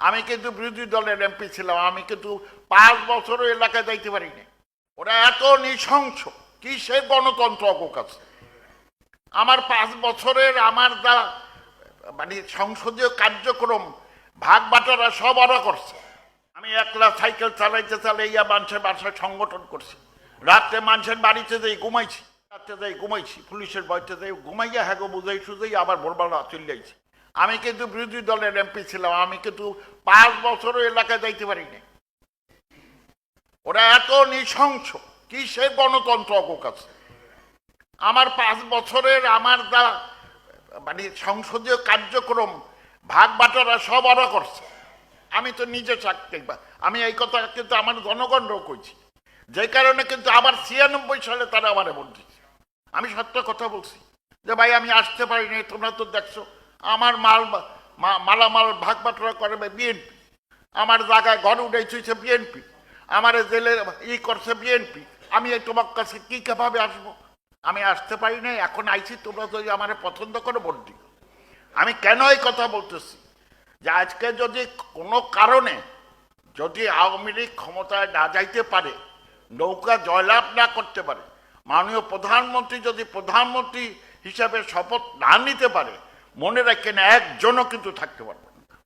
আমি কিন্তু বিরোধী দলের এমপি ছিলাম, আমি কিন্তু পাঁচ বছরও এলাকায় যাইতে পারিনি। ওরা এত নৃশংস কি সে গণতন্ত্র অগো কাছে আমার পাঁচ বছরের আমার যা মানে সংসদীয় কার্যক্রম, ভাগ বাটারা সব ওরা করছে। আমি একলা সাইকেল চালাইতে চালাইয়া মানুষের বাসায় সংগঠন করছি। রাত্রে মানুষের বাড়িতে যাই ঘুমাইছি রাত্রে যাই ঘুমাইছি, পুলিশের বাড়িতে যাই ঘুমাইয়া হ্যাগো বুঝাই সুঝাই আবার ভোরবেলা চলে যাইছি আমি কিন্তু বিরোধী দলের এমপি ছিলাম, আমি কিন্তু পাঁচ বছরও এলাকায় যাইতে পারিনি। ওরা এত নৃশংস কি সে গণতন্ত্র অগো কাছে? আমার পাঁচ বছরের আমার যা মানে সংসদীয় কার্যক্রম, ভাগ বাটারা সব ওরা করছে। আমি তো নিজে চাকরি আমি এই কথা কিন্তু আমার জনগণরাও কইছি। যে কারণে কিন্তু আবার ছিয়ানব্বই সালে তারা আমার ভোট দিচ্ছে আমি সত্য কথা বলছি। যে ভাই, আমি আসতে পারিনি, তোমরা তো দেখছ আমার মাল মালামাল ভাগ বাটরা করবে বিএনপি। আমার জায়গায় ঘর উঠে চুইছে বিএনপি। আমার জেলে ই করছে বিএনপি। আমি এই তোমার কাছে কী কীভাবে আসব? আমি আসতে পারি না এখন আইছি, তোমরা যদি আমার পছন্দ করে, ভোট দিও। আমি কেন এই কথা বলতেছি? যে আজকে যদি কোনো কারণে যদি আওয়ামী লীগ ক্ষমতায় না যাইতে পারে, নৌকা জয়লাভ না করতে পারে, মাননীয় প্রধানমন্ত্রী যদি প্রধানমন্ত্রী হিসাবে শপথ না নিতে পারে মনে রাখেন একজনও কিন্তু থাকতে পারবে না।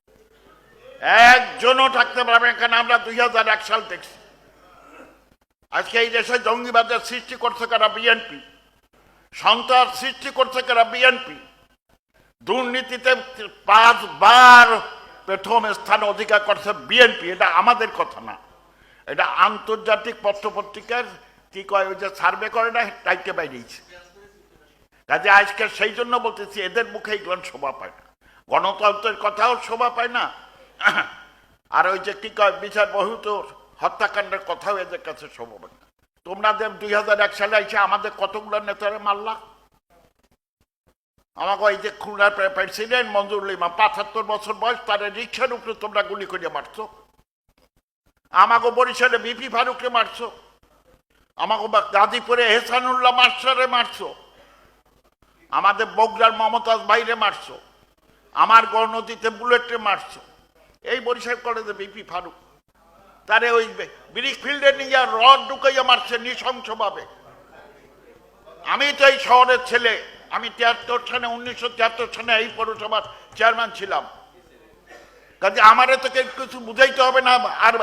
একজনও থাকতে পারবে না, কারণ আমরা দুই হাজার এক সাল দেখছি। আজকে এই দেশে জঙ্গিবাদের সৃষ্টি করছে কারা? বিএনপি। সন্ত্রাস সৃষ্টি করছে কারা? বিএনপি। দুর্নীতিতে পাঁচবার প্রথম স্থান অধিকার করছে বিএনপি। এটা আমাদের কথা না। এটা আন্তর্জাতিক পত্রপত্রিকার কি কয়, ওই যে সার্ভে করে না টাইটে বাইরেছে কাজে আজকে সেই জন্য বলতেছি, এদের মুখে এগুলো শোভা পায় না। গণতন্ত্রের কথাও শোভা পায় না। আর ওই যে কি কয়, বিচার বহুত হত্যাকাণ্ডের কথাও এদের কাছে শোভা পায় না। তোমরা দুই হাজার এক সালে এসে আমাদের কতগুলো নেতারে মারলা? আমাকে ওই যে খুলনার প্রেসিডেন্ট মঞ্জুর লিমা, পাঁচাত্তর বছর বয়স, তার রিক্সার উপরে তোমরা গুলি করে মারছো। আমাকে বরিশালে বিপি ফারুককে মারছো। আমাকে গাজীপুরে এহসানুল্লাহ মাস্টারে মারছো। আমাদের বগুড়ার মমতাজ বাইরে মারছো, আমার গণনদীতে বুলেটে মারছো। এই বরিশাল কলেজে বিপি ফারুক, তারে ওই ব্রিক ফিল্ডে নিয়ে রড ঢুকাইয়া মারছে নৃশংসভাবে। আমি তো এই শহরের ছেলে, আমি তিয়াত্তর সালে, উনিশশো তিয়াত্তর সালে এই পৌরসভার চেয়ারম্যান ছিলাম। কাজে আমারে তো কেউ কিছু বুঝাইতে হবে না, আর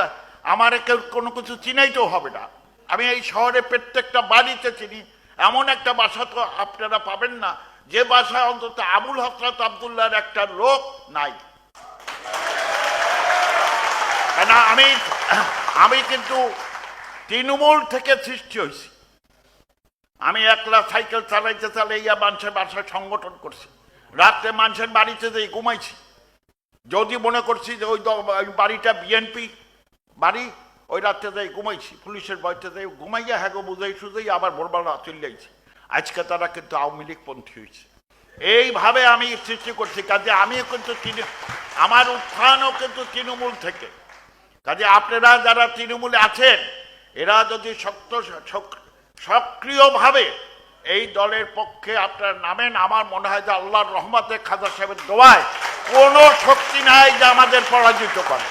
আমারে কেউ কোনো কিছু চিনাইতেও হবে না। আমি এই শহরে প্রত্যেকটা বাড়িতে চিনি এমন একটা বাসা তো আপনারা পাবেন না। যে বাসায় অন্তত আবুল হসরত আবদুল্লাহর একটা রোগ নাই। কেন আমি আমি কিন্তু তৃণমূল থেকে সৃষ্টি হয়েছি। আমি একলা সাইকেল চালাইতে চালাইয়া মানুষের বাসায় সংগঠন করছি। রাত্রে মানুষের বাড়িতে যাই ঘুমাইছি। যদি মনে করছি যে ওই বাড়িটা বিএনপি বাড়ি ওই রাত্রে যাই ঘুমাইছি, পুলিশের বইতে যাই, ঘুমাইয়া হ্যাগো বুঝাই সুঝাই আবার ভোরবেলা চলে যাইছি আজকে তারা কিন্তু আওয়ামী লীগ পন্থী হয়েছে এইভাবে আমি সৃষ্টি করছি, কাজে আমিও কিন্তু আমার উত্থানও কিন্তু তৃণমূল থেকে। কাজে আপনারা যারা তৃণমূলে আছেন, এরা যদি শক্ত, সক্রিয়ভাবে এই দলের পক্ষে আপনারা নামেন, আমার মনে হয় যে আল্লাহর রহমতে খাজা সাহেবের দোয়ায় কোনো শক্তি নাই যে আমাদের পরাজিত করে।